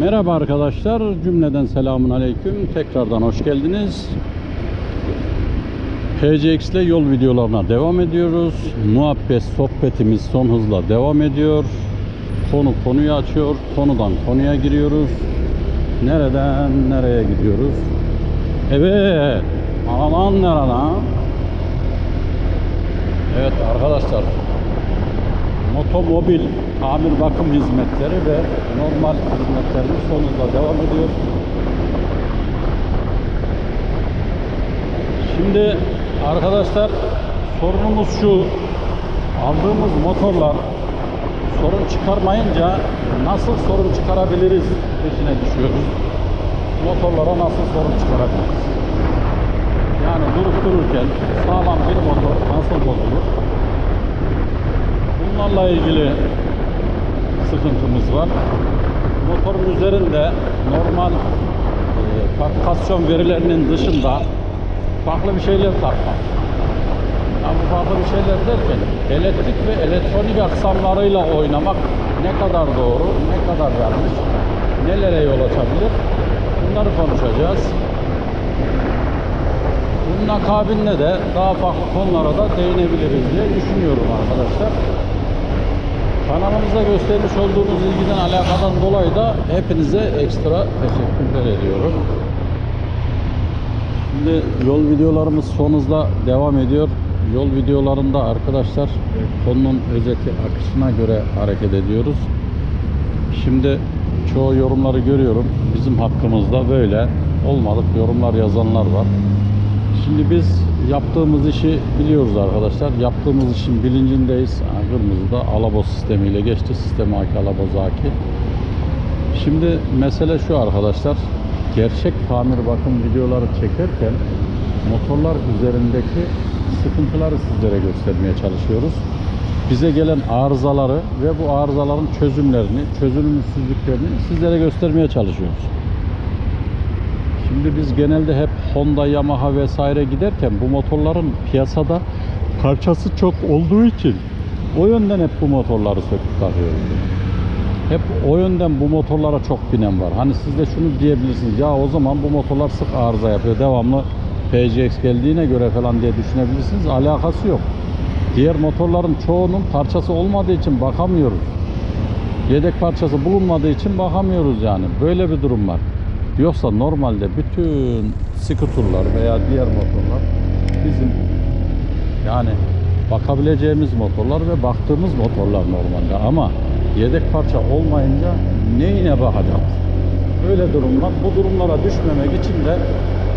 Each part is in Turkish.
Merhaba arkadaşlar, cümleden selamun aleyküm. Tekrardan hoş geldiniz. PCX ile yol videolarına devam ediyoruz. Muhabbet, sohbetimiz son hızla devam ediyor. Konu konuyu açıyor, konudan konuya giriyoruz. Nereden nereye gidiyoruz? Evet, aman nereden? Evet arkadaşlar, Motomobil tamir bakım hizmetleri ve normal hizmetlerimiz sonunda devam ediyor. Şimdi arkadaşlar sorunumuz şu. Aldığımız motorlar sorun çıkarmayınca nasıl sorun çıkarabiliriz peşine düşüyoruz. Motorlara nasıl sorun çıkarabiliriz? Yani durup dururken sağlam bir motor nasıl bozulur? Bunlarla ilgili sıkıntımız var. Motorun üzerinde normal e, fabrikasyon verilerinin dışında farklı bir şeyler takmak. Yani farklı bir şeyler derken elektrik ve elektronik aksamlarıyla oynamak ne kadar doğru, ne kadar yanlış, nelere yol açabilir bunları konuşacağız. Bunun akabinde de daha farklı konulara da değinebiliriz diye düşünüyorum arkadaşlar. Kanalımıza göstermiş olduğunuz ilgiden alakadan dolayı da hepinize ekstra teşekkürler ediyorum. Şimdi yol videolarımız son devam ediyor. Yol videolarında arkadaşlar konunun özeti akışına göre hareket ediyoruz. Şimdi çoğu yorumları görüyorum. Bizim hakkımızda böyle olmadık yorumlar yazanlar var. Şimdi biz yaptığımız işi biliyoruz arkadaşlar. Yaptığımız işin bilincindeyiz. Ha, Kırmızı da alaboz sistemiyle geçti. Sistem aki alaboz aki. Şimdi mesele şu arkadaşlar. Gerçek tamir bakım videoları çekerken motorlar üzerindeki sıkıntıları sizlere göstermeye çalışıyoruz. Bize gelen arızaları ve bu arızaların çözümlerini, çözülümsüzlüklerini sizlere göstermeye çalışıyoruz. Şimdi biz genelde hep Honda, Yamaha vesaire giderken bu motorların piyasada parçası çok olduğu için o yönden hep bu motorları söküp takıyoruz. Hep o yönden bu motorlara çok binen var. Hani siz de şunu diyebilirsiniz. Ya o zaman bu motorlar sık arıza yapıyor. Devamlı PCX geldiğine göre falan diye düşünebilirsiniz. Alakası yok. Diğer motorların çoğunun parçası olmadığı için bakamıyoruz. Yedek parçası bulunmadığı için bakamıyoruz yani. Böyle bir durum var. Yoksa normalde bütün skuturlar veya diğer motorlar bizim yani bakabileceğimiz motorlar ve baktığımız motorlar normalde ama yedek parça olmayınca neyine bakacağız? Böyle durumlar. Bu durumlara düşmemek için de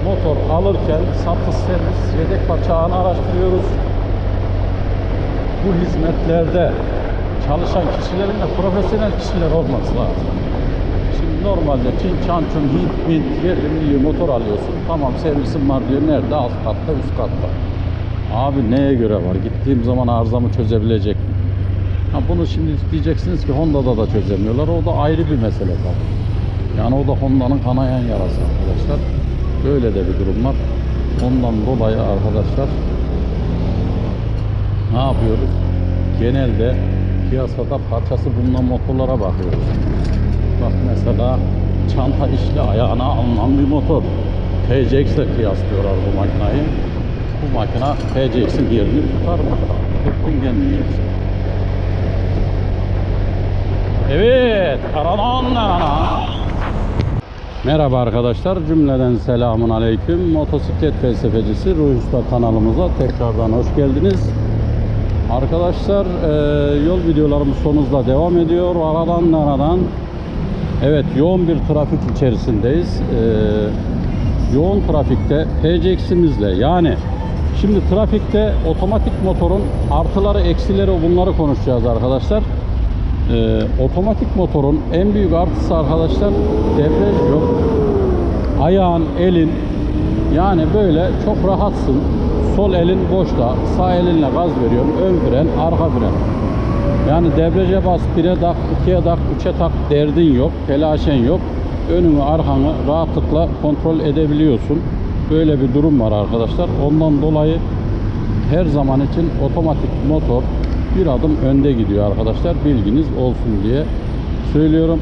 motor alırken satış servis yedek parça ağını araştırıyoruz. Bu hizmetlerde çalışan kişilerin de profesyonel kişiler olması lazım. Şimdi normalde Çin, Çançun, Hint, Mint, yerli milli motor alıyorsun. Tamam servisim var diyor. Nerede? Alt katta, üst katta. Abi neye göre var? Gittiğim zaman arızamı çözebilecek mi? Ha bunu şimdi diyeceksiniz ki Honda'da da çözemiyorlar. O da ayrı bir mesele tabii. Yani o da Honda'nın kanayan yarası arkadaşlar. Böyle de bir durum var. Ondan dolayı arkadaşlar ne yapıyoruz? Genelde piyasada parçası bulunan motorlara bakıyoruz. Bak mesela çanta işli ayağına alınan bir motor. PCX ile kıyaslıyorlar bu makinayı. Bu makina PCX'in yerini tutar mı? Kendini. Evet. Aranan aranan. Merhaba arkadaşlar. Cümleden selamun aleyküm. Motosiklet felsefecisi Ruhi Usta kanalımıza tekrardan hoş geldiniz. Arkadaşlar e, yol videolarımız sonuzda devam ediyor. Aradan aradan. Evet yoğun bir trafik içerisindeyiz. E, yoğun trafikte PCX'imizle yani şimdi trafikte otomatik motorun artıları eksileri bunları konuşacağız arkadaşlar. Ee, otomatik motorun en büyük artısı arkadaşlar debriyaj yok. Ayağın, elin yani böyle çok rahatsın. Sol elin boşta, sağ elinle gaz veriyorsun. Ön fren, arka fren. Yani debriyaja bas, 1'e tak, 2'ye tak, 3'e tak derdin yok, telaşen yok. Önünü, arkanı rahatlıkla kontrol edebiliyorsun. Böyle bir durum var arkadaşlar. Ondan dolayı her zaman için otomatik motor bir adım önde gidiyor arkadaşlar. Bilginiz olsun diye söylüyorum.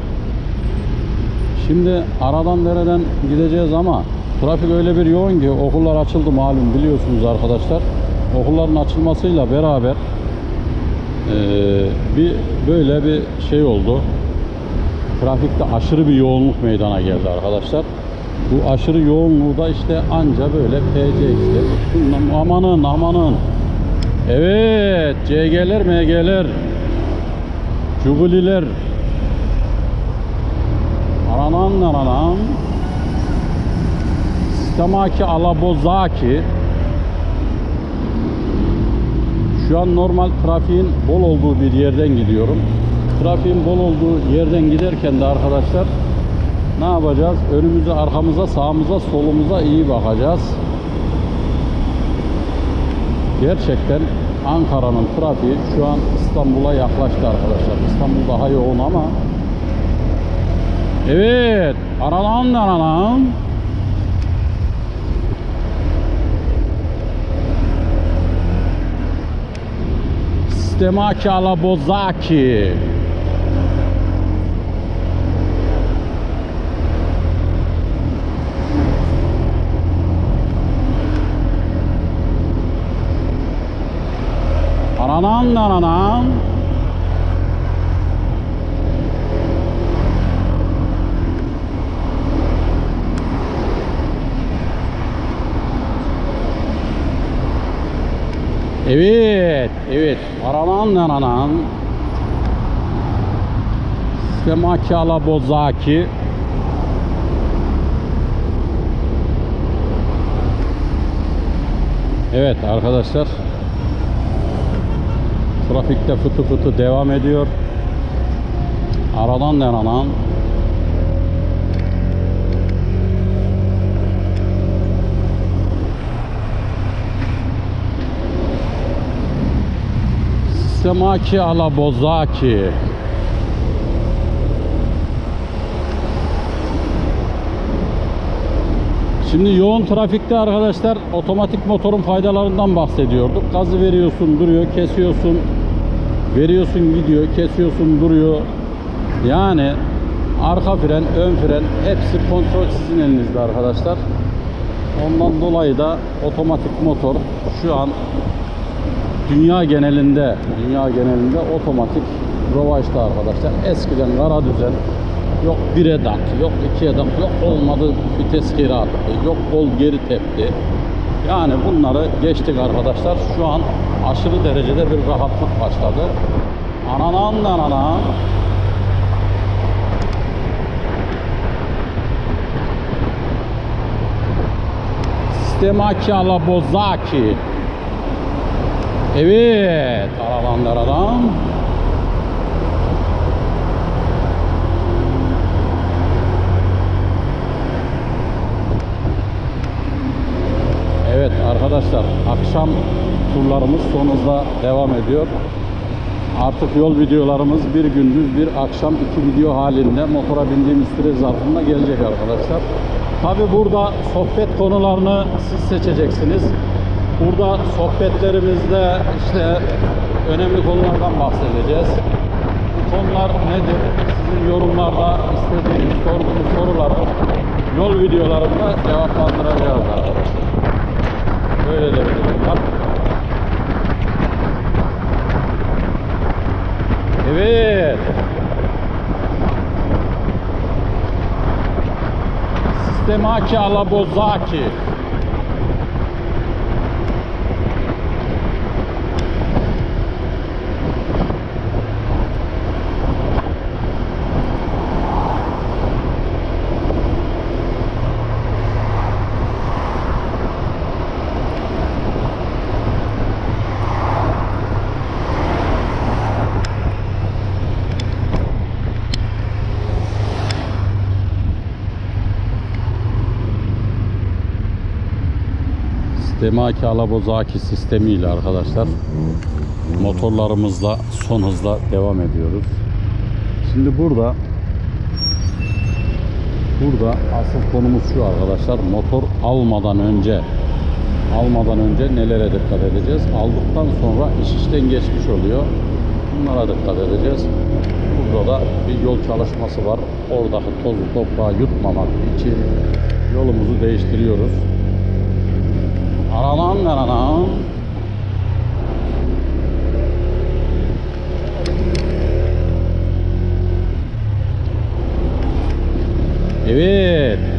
Şimdi aradan dereden gideceğiz ama trafik öyle bir yoğun ki okullar açıldı malum biliyorsunuz arkadaşlar. Okulların açılmasıyla beraber bir böyle bir şey oldu. Trafikte aşırı bir yoğunluk meydana geldi arkadaşlar. Bu aşırı yoğunluğu da işte anca böyle PCX'ler. Bundan- Amanın amanın. Evet CG'ler MG'ler. Juguliler. Aranan aranan. Sistemaki alabozaki. Şu an normal trafiğin bol olduğu bir yerden gidiyorum. Trafiğin bol olduğu yerden giderken de arkadaşlar ne yapacağız? Önümüze, arkamıza, sağımıza, solumuza iyi bakacağız. Gerçekten Ankara'nın trafiği şu an İstanbul'a yaklaştı arkadaşlar. İstanbul daha yoğun ama Evet, aranan aranan. Sistemaki alabozaki. Aranan aranan. Evet, evet. Aranan aranan. Sistemaki alabozaki. Evet arkadaşlar. Trafikte fıtı fıtı devam ediyor. Aradan aranan. Sistemaki alabozaki. Şimdi yoğun trafikte arkadaşlar otomatik motorun faydalarından bahsediyorduk. Gazı veriyorsun duruyor, kesiyorsun, veriyorsun gidiyor, kesiyorsun duruyor. Yani arka fren, ön fren hepsi kontrol sizin elinizde arkadaşlar. Ondan dolayı da otomatik motor şu an dünya genelinde dünya genelinde otomatik rovaçta arkadaşlar. Eskiden kara düzen yok bire dak, yok ikiye dak, yok olmadı vites geri attı, yok kol geri tepti. Yani bunları geçtik arkadaşlar. Şu an aşırı derecede bir rahatlık başladı. Ananan ananan. Sistemaki alabozaki. Evet, aralanlardan. Evet arkadaşlar, akşam turlarımız son devam ediyor. Artık yol videolarımız bir gündüz bir akşam iki video halinde motora bindiğimiz süre zarfında gelecek arkadaşlar. Tabi burada sohbet konularını siz seçeceksiniz. Burada sohbetlerimizde işte önemli konulardan bahsedeceğiz. Bu konular nedir? Sizin yorumlarda istediğiniz sorduğunuz soruları yol videolarında cevaplandıracağız arkadaşlar. Böyle de bir durum var. Evet. Sistemaki alabozaki. Sistemaki alabozaki sistemiyle arkadaşlar motorlarımızla son hızla devam ediyoruz. Şimdi burada burada asıl konumuz şu arkadaşlar motor almadan önce almadan önce nelere dikkat edeceğiz? Aldıktan sonra iş işten geçmiş oluyor. Bunlara dikkat edeceğiz. Burada da bir yol çalışması var. Oradaki tozu toprağı yutmamak için yolumuzu değiştiriyoruz. Aranan aranan. Evet.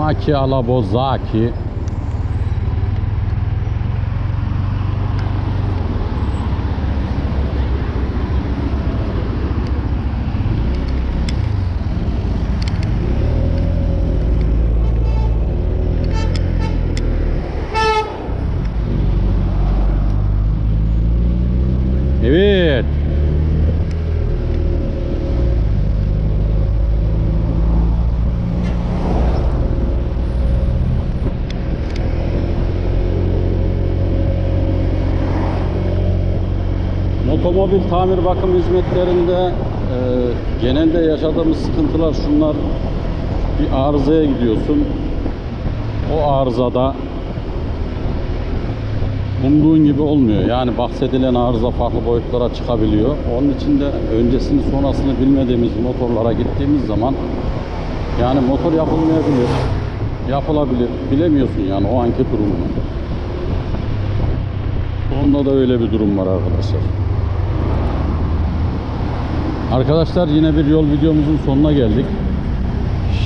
Stemaki alabozaki. Evet. Otomobil tamir bakım hizmetlerinde e, genelde yaşadığımız sıkıntılar şunlar. Bir arızaya gidiyorsun. O arızada umduğun gibi olmuyor. Yani bahsedilen arıza farklı boyutlara çıkabiliyor. Onun için de öncesini sonrasını bilmediğimiz motorlara gittiğimiz zaman yani motor yapılmayabilir, yapılabilir. Bilemiyorsun yani o anki durumunu. Onda da öyle bir durum var arkadaşlar. Arkadaşlar yine bir yol videomuzun sonuna geldik.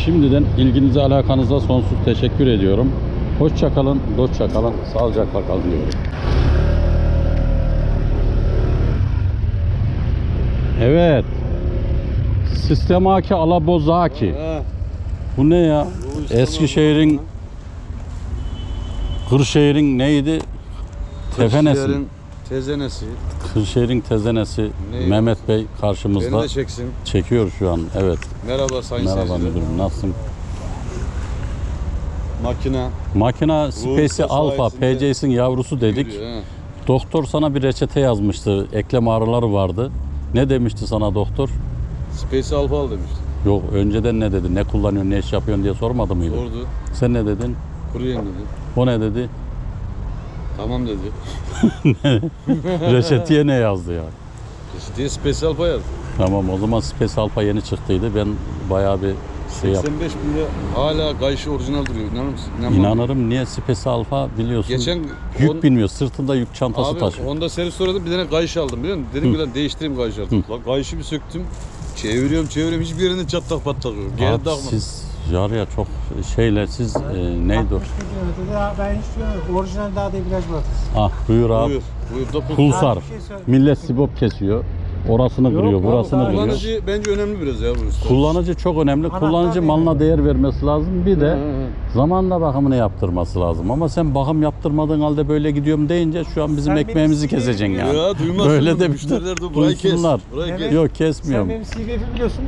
Şimdiden ilginize alakanıza sonsuz teşekkür ediyorum. Hoşça kalın, dostça kalın, sağlıcakla kalın diyorum. Evet. Sistemaki Alabozaki. Bu ne ya? Eskişehir'in Kırşehir'in neydi? Tefenesi. Kırşehir'in tezenesi. Kırşehir'in tezenesi Ne? Mehmet Bey Beni karşımızda de çeksin. çekiyor şu an. Evet. Merhaba sayın Merhaba seyirciler. müdürüm. Nasılsın? Makine. Makina Space Alpha PCS'in yavrusu dedik. yürüyor. Doktor sana bir reçete yazmıştı. Eklem ağrıları vardı. Ne demişti sana doktor? Space Alpha al demişti. Yok önceden ne dedi? Ne kullanıyorsun, ne iş yapıyorsun diye sormadı mıydı? Sordu. Sen ne dedin? Kuru yem dedi. O ne dedi? Tamam dedi. Reçeteye ne yazdı ya? diye Space Alpha yazdı. Tamam o zaman Space Alpha yeni çıktıydı. Ben bayağı bir şey yaptım. 85 bin lira hala gayışı orijinal duruyor. İnanır mısın? İnanmam. İnanırım niye Space Alpha biliyorsun. Geçen Yük on- bilmiyor. Sırtında yük çantası Abi taşıyor. Honda servis uğradım bir tane kayış aldım biliyor musun? Dedim ki lan değiştireyim artık. Lan kayışı bir söktüm. Çeviriyorum çeviriyorum hiçbir yerinde çatlak patlak yok. Geri takmadım. siz var ya çok şeyle siz e, neydi o? 60 kilometrede daha ben hiç görmedim. Orijinal daha debriyaj balatası. Ah buyur abi. Buyur. Buyur. Pulsar. Abi bir şey söyle. Millet sibop kesiyor. Orasını Yok kırıyor, abi, burasını kırıyor. Kullanıcı bence önemli biraz ya bu usta. Kullanıcı çok önemli. Anahtar Kullanıcı değil malına değer vermesi lazım. Bir de zamanla bakımını yaptırması lazım. Ama sen bakım yaptırmadığın halde böyle gidiyorum deyince şu an bizim Sen ekmeğimizi benim keseceksin yani. Ya duymazsın. Böyle de Müşteriler de burayı kes. duysunlar. Burayı kes. Evet. Yok Sen kesmiyorum. benim CBF'i biliyorsun.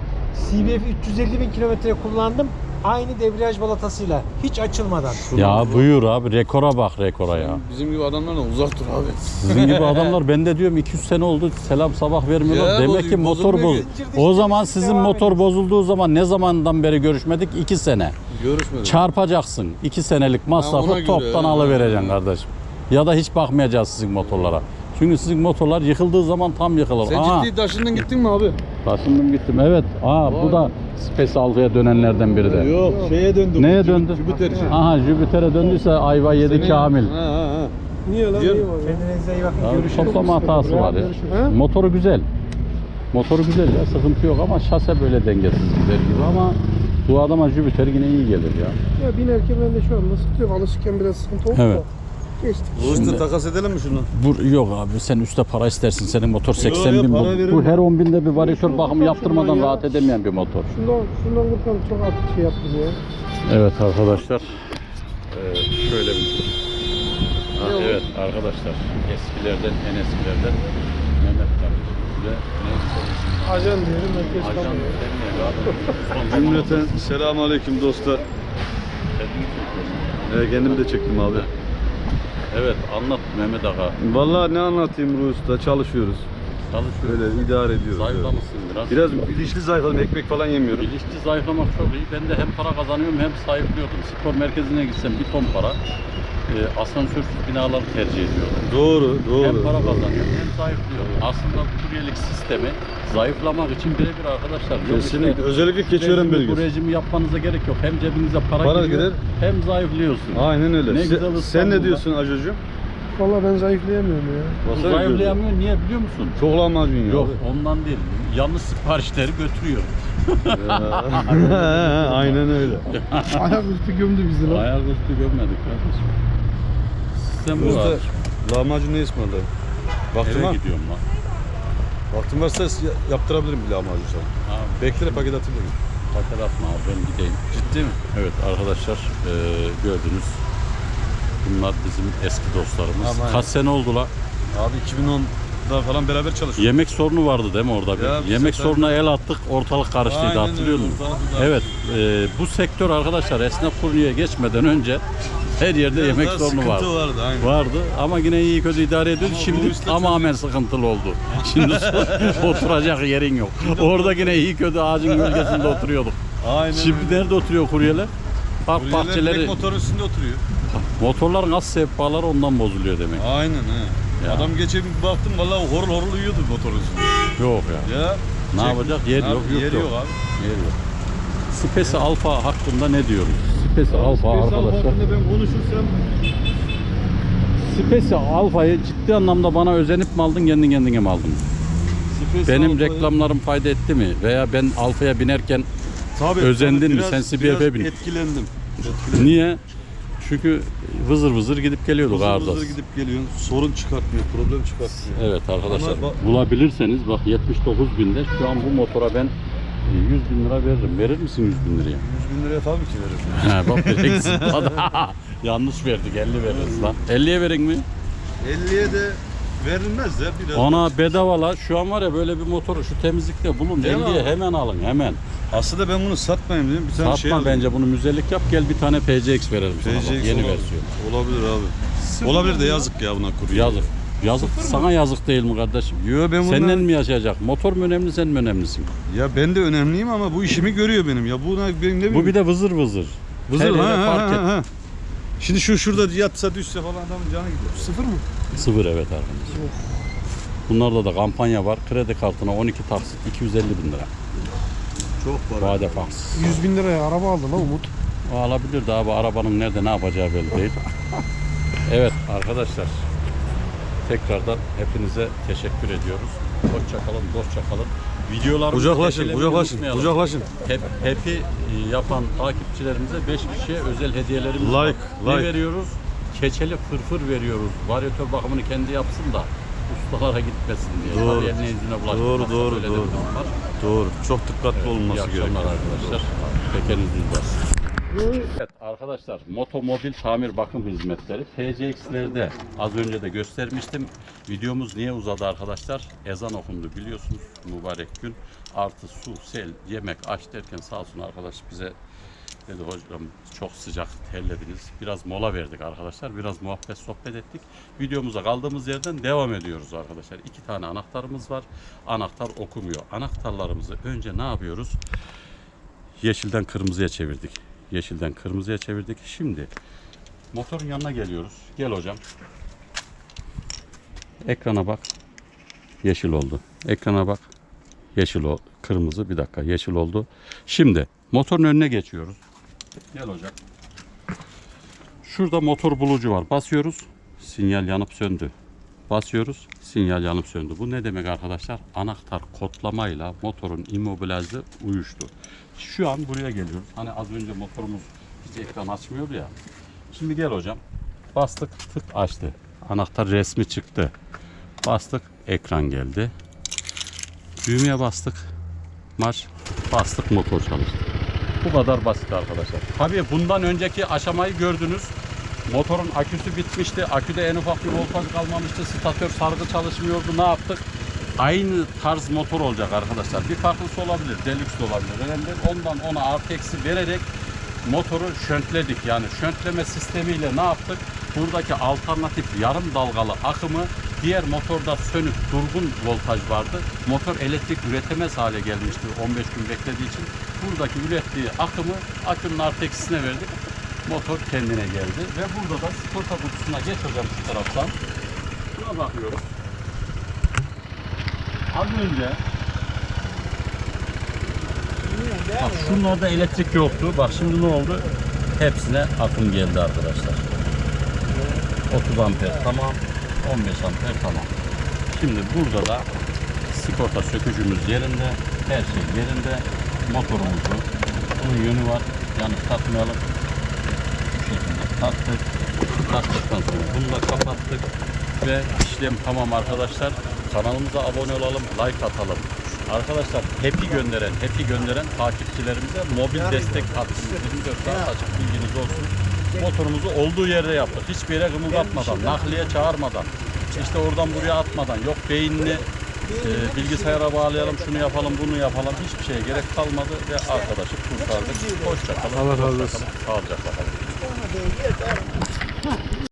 CBF'i 350 bin kilometre kullandım. Aynı debriyaj balatasıyla. Hiç açılmadan. Ya buyur abi rekora bak rekora ya. Bizim gibi adamlardan uzak dur abi. Sizin gibi adamlar ben de diyorum 200 sene oldu selam sabah vermiyorlar. Ya Demek boz- ki motor bozulmuyor O zaman sizin devam motor bozulduğu zaman ne zamandan beri görüşmedik? 2 sene. Görüşmedim. Çarpacaksın. 2 senelik masrafı göre, toptan ha. alıvereceksin kardeşim. Ya da hiç bakmayacağız sizin motorlara. Çünkü sizin motorlar yıkıldığı zaman tam yıkılır. Sen Aha, ciddi taşından gittin mi abi? taşındım gittim. Evet. Aa bu da Space Alpha'ya dönenlerden biri de. Yok şeye döndüm. Neye döndü? Jüpiter için. Aha Jüpiter'e döndüyse ayva yedi Senin- kamil. Ha ha ha. Niye lan? Ya? Kendinize iyi bakın. Abi Görüşürüz. toplama hatası var ya. Ha? Motoru güzel. Motoru güzel ya sıkıntı yok ama şase böyle dengesizlikler gibi ama bu adama Jüpiter yine iyi gelir ya. Ya binerken ben de şu anda sıkıyorum. Alışırken biraz sıkıntı oldu Evet. da. Geçtik. Şimdi- takas edelim mi şunu? Bu yok abi sen üstte para istersin. Senin motor 80 yok, bin. para Bu, veririm. bu her 10 binde bir varyatör bakımı yaptırmadan rahat edemeyen bir motor. Şundan, şundan kurtarım çok artık şey yaptı ya. Evet arkadaşlar. Ee, şöyle bir Ha, evet arkadaşlar. Eskilerden en eskilerden Mehmet kardeşim ve ne Ajan diyorum herkes Ajan tanıyor. demiyor abi. Cümleten selamun aleyküm dostlar. Ee, kendim de çektim abi. Evet anlat Mehmet Aga. Vallahi ne anlatayım Rus'ta çalışıyoruz. Çalışıyoruz. Böyle idare ediyoruz. Zayıflamışsın biraz. Biraz bilinçli zayıfladım. Ekmek falan yemiyorum. Bilinçli zayıflamak çok iyi. Ben de hem para kazanıyorum hem sayıklıyordum. Spor merkezine gitsem bir ton para. E, asansörsüz binaları tercih ediyorum. Doğru, doğru. hem para doğru. kazanıyorum hem zayıflıyorum. Aslında bu kuryelik sistemi zayıflamak için birebir arkadaşlar. Yok Kesinlikle. işte Özellikle Keçiören rejimi, Bu bölgesi. rejimi yapmanıza gerek yok. Hem cebinize para, Para giriyor gider. hem zayıflıyorsun. Aynen öyle. Ne Se- güzel sen İstanbul'da. ne diyorsun Ajocuğum? Valla ben zayıflayamıyorum ya. Basar zayıflayamıyor. Niye biliyor musun? Çok lahmacun ya. Yok ondan değil. Yanlış siparişleri götürüyor. Aynen öyle. Ayaküstü gömdü bizi lan. Ayaküstü gömmedik kardeşim. Bu Usta, abi. lahmacun ne ısmarladın? Vaktim Eve var. gidiyorum lan. Vaktim varsa ya- yaptırabilirim bir lahmacun sana. Abi, Bekle paket atayım. dedim. paket atma abi ben gideyim. Ciddi mi? Evet arkadaşlar eee, gördünüz. Bunlar bizim eski dostlarımız. Aman. Kaç sene oldu la? Abi 2010'da falan beraber çalıştık. Yemek sorunu vardı değil mi orada bir? Ya, Yemek sefer- sorununa el attık ortalık karıştıydı Aynen hatırlıyor musun? ortalık bir Evet eee, bu sektör arkadaşlar esnaf kurniye geçmeden önce her yerde Biraz yemek sorunu vardı. vardı, aynen. Vardı ama yine iyi kötü idare ediyoruz. Ama Şimdi tamamen sıkıntılı oldu. Şimdi oturacak yerin yok. Orada yine iyi kötü ağacın gölgesinde oturuyorduk. Aynen Şimdi öyle. nerede oturuyor kuryeler? Park Kuryeler bahçeleri, motorun üstünde oturuyor. motorların az sehpaları ondan bozuluyor demek. Aynen he. Ya. Adam geçen bir baktım vallahi horul horul uyuyordu motorun üstünde. Yok ya. Ya. Ne yapacak? Yer Abi, yok, Yer yok. yok abi. Yer yok. Spesi Alfa hakkında ne diyoruz? Space Alpha arkadaşlar. hakkında ben konuşursam Spesi Alfa'yı ciddi anlamda bana özenip mi aldın kendin kendine mi aldın? Space Benim Alpha'yı- reklamlarım fayda etti mi? Veya ben Alfa'ya binerken Tabii, özendin tabii, mi? biraz- Sen biraz bin. Etkilendim. Etkilendim. niye? Çünkü vızır vızır gidip geliyorduk Vızır Ardas. vızır gidip geliyorsun. Sorun çıkartmıyor, problem çıkartmıyor. Evet arkadaşlar Ama bak- bulabilirseniz bak 79 binde şu an bu motora ben 100 bin lira veririm. Verir misin 100 bin liraya? 100 bin liraya tabii ki veririm. He bak zıpladı. Yanlış verdik 50 veririz lan. 50'ye verin mi? 50'ye de verilmez de biraz. Ona bedava şu an var ya böyle bir motoru şu temizlikte bulun Değil mi 50'ye abi? hemen alın hemen. Aslında ben bunu satmayayım dedim. Bir tane Satma şey alayım. bence bunu müzellik yap gel bir tane PCX verelim sana bak, PCX yeni olabilir. versiyon. Olabilir abi. Olabilir de yazık ya buna kurye. Yazık. Yazık sana yazık değil mi kardeşim? Yo ben bundan... Senden mi yaşayacak? Motor mu önemli sen mi önemlisin? Ya ben de önemliyim ama bu işimi görüyor benim. Ya buna ben ne bileyim. Bu bir de vızır vızır. Vızır, Her ha, ha, fark ha, et. ha. Şimdi şu şurada yatsa düşse falan adamın canı gidiyor. Sıfır mı? Sıfır evet arkadaşlar. Bunlarda da kampanya var. Kredi kartına 12 taksit 250 bin lira. Çok var. Vade faksız. 100 bin liraya araba aldı lan Umut. O alabilir de abi arabanın nerede ne yapacağı belli değil. evet arkadaşlar. Tekrardan hepinize teşekkür ediyoruz. Hoşça kalın, dostça kalın. Videolarımızı Kucaklaşın, kucaklaşın, kucaklaşın. Hep, e, yapan takipçilerimize 5 kişiye özel hediyelerimiz var. Like, Ne like. veriyoruz? Keçeli fırfır veriyoruz. Varyatör bakımını kendi yapsın da ustalara gitmesin diye. Doğru. Tabii eline yüzüne bulaştırmazsa Doğru, doğru, doğru. var. Doğru. Çok dikkatli İyi olması akşamlar gerekiyor. arkadaşlar. Yüzbaşı. Evet arkadaşlar motomobil tamir bakım hizmetleri PCX'lerde az önce de göstermiştim. Videomuz niye uzadı arkadaşlar? Ezan okundu biliyorsunuz mübarek gün. Artı su, sel, yemek, aç derken sağ olsun arkadaş bize dedi hocam çok sıcak terlediniz. Biraz mola verdik arkadaşlar. Biraz muhabbet sohbet ettik. Videomuza kaldığımız yerden devam ediyoruz arkadaşlar. İki tane anahtarımız var. Anahtar okumuyor. Anahtarlarımızı önce ne yapıyoruz? Yeşilden kırmızıya çevirdik. Yeşilden kırmızıya çevirdik. Şimdi motorun yanına geliyoruz. Gel hocam. Ekrana bak. Yeşil oldu. Ekrana bak. Yeşil o kırmızı bir dakika yeşil oldu. Şimdi motorun önüne geçiyoruz. Gel hocam. Şurada motor bulucu var. Basıyoruz. Sinyal yanıp söndü. Basıyoruz. Sinyal yanıp söndü. Bu ne demek arkadaşlar? Anahtar kodlamayla motorun immobilize uyuştu. Şu an buraya geliyoruz. Hani az önce motorumuz hiç ekran açmıyordu ya. Şimdi gel hocam. Bastık tık açtı. Anahtar resmi çıktı. Bastık ekran geldi. Düğmeye bastık. Marş bastık motor çalıştı. Bu kadar basit arkadaşlar. Tabii bundan önceki aşamayı gördünüz. Motorun aküsü bitmişti. Aküde en ufak bir voltaj kalmamıştı. Statör sargı çalışmıyordu. Ne yaptık? Aynı tarz motor olacak arkadaşlar. Bir farklısı olabilir. Deluxe de olabilir. Önemli. Ondan ona artı eksi vererek motoru şöntledik. Yani şöntleme sistemiyle ne yaptık? Buradaki alternatif yarım dalgalı akımı diğer motorda sönük durgun voltaj vardı. Motor elektrik üretemez hale gelmişti 15 gün beklediği için. Buradaki ürettiği akımı akünün artı eksisine verdik. Motor kendine geldi ve burada da sigorta kutusuna geç hocam şu taraftan. Buna bakıyoruz. Az önce Bak şunun orada elektrik yoktu. Bak şimdi ne oldu? Hepsine akım geldi arkadaşlar. 30 amper tamam. 15 amper tamam. Şimdi burada da sigorta sökücümüz yerinde. Her şey yerinde. Motorumuzu. Bunun yönü var. Yanlış takmayalım. Taktık. Taktıktan sonra bunu da kapattık. Ve işlem tamam arkadaşlar. Kanalımıza abone olalım, like atalım. Arkadaşlar happy gönderen, happy gönderen takipçilerimize mobil destek hattımız 24 saat açık bilginiz olsun. Motorumuzu olduğu yerde yaptık. Hiçbir yere kımıldatmadan, nakliye çağırmadan, işte oradan buraya atmadan, yok beynini e, bilgisayara bağlayalım, şunu yapalım, bunu yapalım. Hiçbir şeye gerek kalmadı ve arkadaşı kurtardık. Hoşça kalın. Allah razı olsun. Sağlıcakla kalın. 你也照了吗